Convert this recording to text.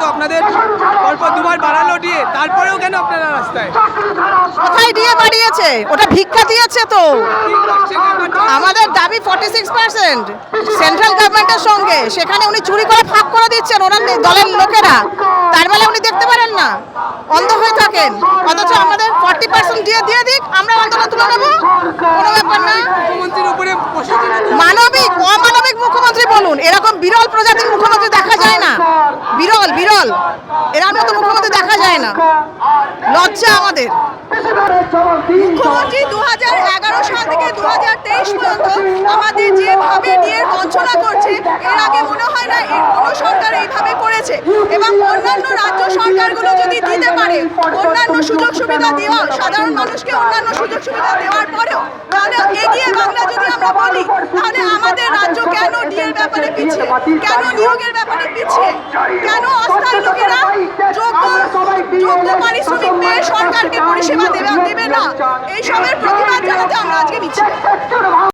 তো আপনাদের পরপর দুবার বাড়ালো দিয়ে তারপরেও কেন আপনারা রাস্তায়? কোথায় দিয়ে বাড়িয়েছে? ওটা ভিক্ষা দিয়েছে তো? আমাদের দাবি ফর্টি সিক্স পার্সেন্ট সেন্ট্রাল গভর্নমেন্টের সঙ্গে। সেখানে উনি চুরি করে ফাঁক করে দিচ্ছেন ওনার দলের লোকেরা। তার বেলা উনি দেখতে পারেন না। অন্ধ হয়ে থাকেন। অথচ আমাদের ফর্টি পার্সেন্ট দিয়ে দিয়ে দিক আমরা আন্দোলন তুলে নেব। কোনো ব্যাপার না। মানবিক অমানবিক মুখ্যমন্ত্রী বলুন। এরকম বিরল প্রজাতির মুখ্যমন্ত্রী দেখা যায় না। বিরল বিরল। এরকম মতো মুখ্যমন্ত্রী দেখা যায় না। লজ্জা আমাদের। মুখ্যমন্ত্রী দু হাজার এগারো সাল থেকে দু হাজার তেইশ পর্যন্ত আমাদের যেভাবে নিয়ে বঞ্চনা করছে, এর আগে মনে হয় না এর কোনো সরকার এইভাবে করেছে। এবং অন্যান্য রাজ্য সরকারগুলো যদি দিতে পারে, অন্যান্য সুযোগ সুবিধা দেওয়া, সাধারণ মানুষকে অন্যান্য সুযোগ সুবিধা দেওয়ার পরেও, তাহলে এগিয়ে বাংলা যদি আমরা বলি, তাহলে আমাদের রাজ্য কেন ডিএর ব্যাপারে পিছিয়ে? কেন নিয়োগের ব্যাপারে শ্রমিক পরিষেবা দেবে না এইসবের প্রতিবাদ জানাতে আমরা আজকে